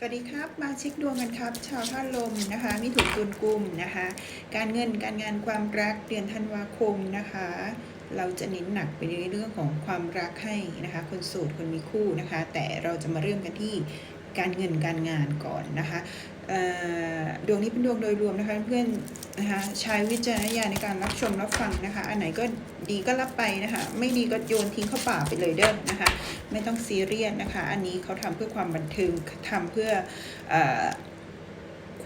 สวัสดีครับมาเช็คดวงกันครับ ชาวท่าลมนะคะมิถุนตุลกุมนะคะ การเงินการงานความรักเดือนธันวาคมนะคะ เราจะเน้นหนักไปในเรื่องของความรักให้นะคะ คนโสดคนมีคู่นะคะ แต่เราจะมาเริ่มกันที่ การเงินการงานก่อนนะคะดวงนี้เป็นดวงโดยรวมนะคะเพื่อนนะคะใช้วิจารณญาณในการรับชมรับฟังนะคะ อันไหนก็ดีก็รับไปนะคะ ไม่ดีก็โยนทิ้งเข้าป่าไปเลยเด้อนะคะ ไม่ต้องซีเรียสนะคะ อันนี้เขาทำเพื่อความบันเทิงทำเพื่อออ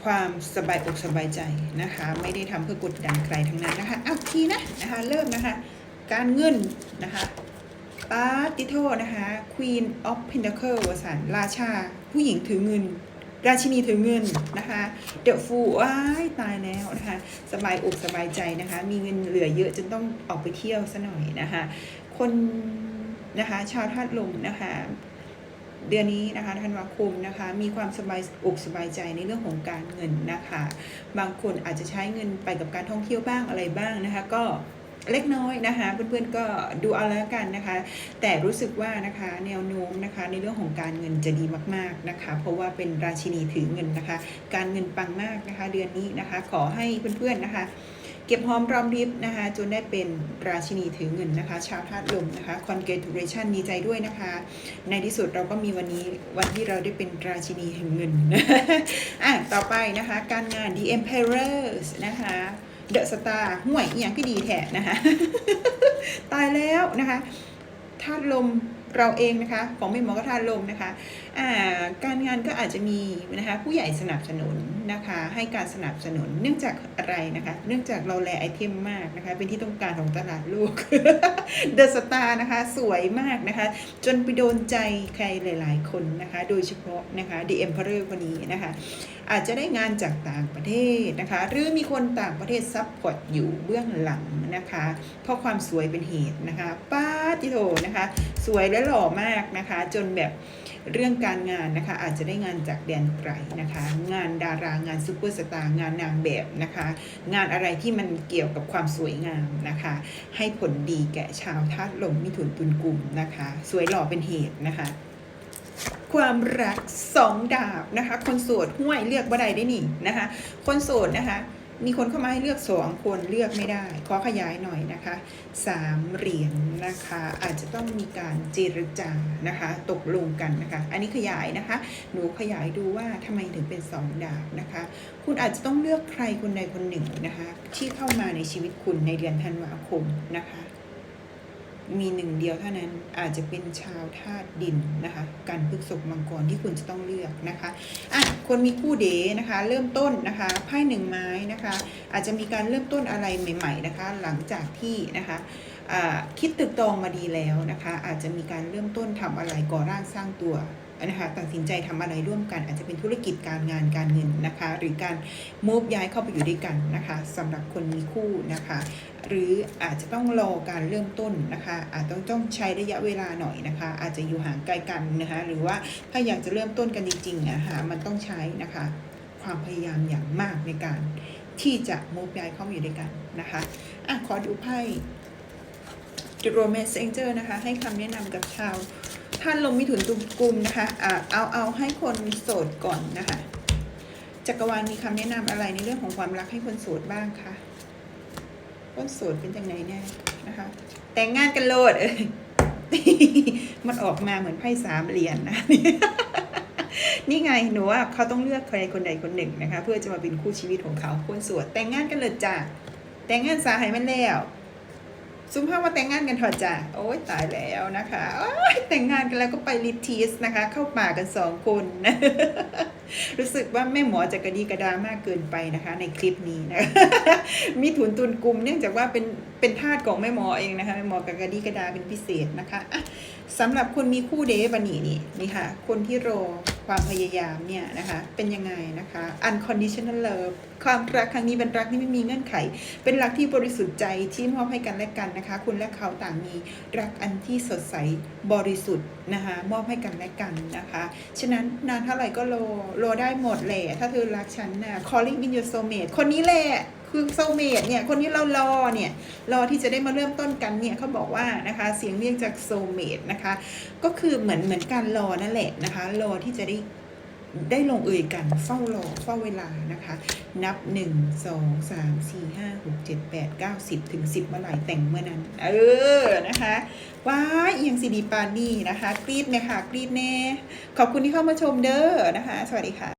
ความสบายอกสบายใจนะคะ ไม่ได้ทำเพื่อกดดันใครทั้งนั้นนะคะเอาทีนะนะคะ เริ่มนะคะ การเงินนะคะ ปาติโทนะคะ Queen of Pentacle วสันราชา ผู้หญิงถือเงิน ราชินีถือเงินนะคะ เดอะฟูว้ายตายแล้วนะคะ สบายอกสบายใจนะคะ มีเงินเหลือเยอะจนต้องออกไปเที่ยวซะหน่อยนะคะ คนนะคะ ชาวธาตุลมนะคะ เดือนนี้นะคะธันวาคมนะคะ มีความสบายอกสบายใจในเรื่องของการเงินนะคะ บางคนอาจจะใช้เงินไปกับการท่องเที่ยวบ้างอะไรบ้างนะคะ ก็ เล็กน้อยนะคะเพื่อนๆก็ดูเอาแล้วกันนะคะ แต่รู้สึกว่านะคะแนวโน้มนะคะในเรื่องของการเงินจะดีมากๆนะคะ เพราะว่าเป็นราชินีถือเงินนะคะ การเงินปังมากนะคะ เดือนนี้นะคะ ขอให้เพื่อนๆนะคะเก็บหอมรอมริบนะคะจนได้เป็นราชินีถือเงินนะคะ ชาวธาตุลมนะคะ congratulation ดีใจด้วยนะคะ ในที่สุดเราก็มีวันนี้วันที่เราได้เป็นราชินีแห่งเงินอะต่อไปนะคะ การงาน The Emperors นะคะ เดอะสตาร์ห่วยอย่างก็ดีแท้นะคะ ตายแล้วนะคะธาตุลม เราเองนะคะ ของไม่หมอก็ธาตุลมนะคะการงานก็อาจจะมีนะคะผู้ใหญ่สนับสนุนนะคะ ให้การสนับสนุนเนื่องจากอะไรนะคะ เนื่องจากเราแลไอเทมมากนะคะ เป็นที่ต้องการของตลาดโลกเดอะสตาร์นะคะ สวยมากนะคะ จนไปโดนใจใครหลาย ๆ คนนะคะ โดยเฉพาะนะคะ The Emperor คนนี้นะคะ อาจจะได้งานจากต่างประเทศนะคะ หรือมีคนต่างประเทศซับพอร์ตอยู่เบื้องหลังนะคะ เพราะความสวยเป็นเหตุนะคะป้า ติโถนะคะ สวยและหล่อมากนะคะ จนแบบเรื่องการงานนะคะ อาจจะได้งานจากแดนไกลนะคะ งานดารางานซูเปอร์สตาร์งานนางแบบนะคะ งานอะไรที่มันเกี่ยวกับความสวยงามนะคะ ให้ผลดีแก่ชาวธาตุลมมิถุนตุลกุมนะคะ สวยหล่อเป็นเหตุนะคะความรักสองดาบนะคะ คนโสดห้วยเลือกบ่ได้ได้นี่นะคะ คนโสดนะคะ มีคนเข้ามาให้เลือกสองคนเลือกไม่ได้ ขอขยายหน่อยนะคะสามเหรียญนะคะ อาจจะต้องมีการเจรจานะคะ ตกลงกันนะคะ อันนี้ขยายนะคะ หนูขยายดูว่าทำไมถึงเป็นสองดาบนะคะ คุณอาจจะต้องเลือกใครคนใดคนหนึ่งนะคะ ที่เข้ามาในชีวิตคุณในเดือนธันวาคมนะคะ มีหนึ่งเดียวเท่านั้นอาจจะเป็นชาวธาตุดินนะคะการพฤกษกมังกรที่คุณจะต้องเลือกนะคะอะคนมีคู่เดนะคะ เริ่มต้นนะคะไพ่หนึ่งไม้นะคะ อาจจะมีการเริ่มต้นอะไรใหม่ ๆนะคะ หลังจากที่นะคะคิดตึกตองมาดีแล้วนะคะ อาจจะมีการเริ่มต้นทำอะไรก่อร่างสร้างตัว นะคะตัดสินใจทำอะไรร่วมกัน อาจจะเป็นธุรกิจการงานการเงินนะคะ หรือการมูฟย้ายเข้าไปอยู่ด้วยกันนะคะสำหรับคนมีคู่นะคะ หรืออาจจะต้องรอการเริ่มต้นนะคะ อาจต้องต้องใช้ระยะเวลาหน่อยนะคะ อาจจะอยู่ห่างไกลกันนะคะหรือว่าถ้าอยากจะเริ่มต้นกันจริงๆนะคะมันต้องใช้นะคะ ความพยายามอย่างมากในการที่จะมูฟย้ายเข้ามาอยู่ด้วยกันนะคะอะขอดูไพ่ The Romance Angel นะคะ ให้คำแนะนำกับชาว ท่านลมมิถุนตุมกุมนะคะอะเอาเอาให้คนโสดก่อนนะคะจักรวาลมีคำแนะนำอะไรในเรื่องของความรักให้คนโสดบ้างคะคนโสดเป็นยังไงแน่นะคะ แต่งงานกันโลดเอ้ยมันออกมาเหมือนไพ่สามเหรียญนะนี่ไงหนูว่าเขาต้องเลือกใครคนใดคนหนึ่งนะคะ เพื่อจะมาเป็นคู่ชีวิตของเขาคนโสดแต่งงานกันเลยจ้ะแต่งงานสาให้มันแล้ว ซุ้มภาพว่าแต่งงานกันเถอะจ้ะโอ้ยตายแล้วนะคะโอ้ยแต่งงานกันแล้วก็ไปลิทีสนะคะ เข้าป่ากันสองคนนะรู้สึกว่าแม่หมอจะกระดีกระดามากเกินไปนะคะ ในคลิปนี้นะมีถุนตุนกลุ่มเนื่องจากว่าเป็นเป็นทาสของแม่หมอเองนะคะแม่หมอกับกระดีกระดาเป็นพิเศษนะคะอะสำหรับคนมีคู่เดย์บันนี่นี่นี่ค่ะ คนที่รอ ความพยายามเนี่ยนะคะเป็นยังไงนะคะ unconditional love ความรักครั้งนี้เป็นรักที่ไม่มีเงื่อนไข เป็นรักที่บริสุทธิ์ใจที่มอบให้กันและกันนะคะ คุณและเขาต่างมีรักอันที่สดใสบริสุทธิ์นะคะมอบให้กันและกันนะคะฉะนั้นนานเท่าไหร่ก็รอรอได้หมดแหละถ้าเธอรักฉันนะ calling in your soulmate คนนี้แหละ คือ soulmate เนี่ยคนนี้เรารอเนี่ยรอที่จะได้มาเริ่มต้นกันเนี่ยเขาบอกว่านะคะเสียงเรียกจาก soulmate นะคะก็คือเหมือนเหมือนการรอนั่นแหละนะคะรอที่จะได้ได้ลงเอ่ยกันเฝ้ารอเฝ้าเวลานะคะ นับ 1 2 3 4 5 6 7 8 9 10 ถึง 10 เมื่อไหร่แต่งเมื่อนั้น เออนะคะว้าเอียงซีดีปานี่นะคะ กรีดเนี่ยค่ะ กรีดแน่ ขอบคุณที่เข้ามาชมเด้อนะคะ สวัสดีค่ะ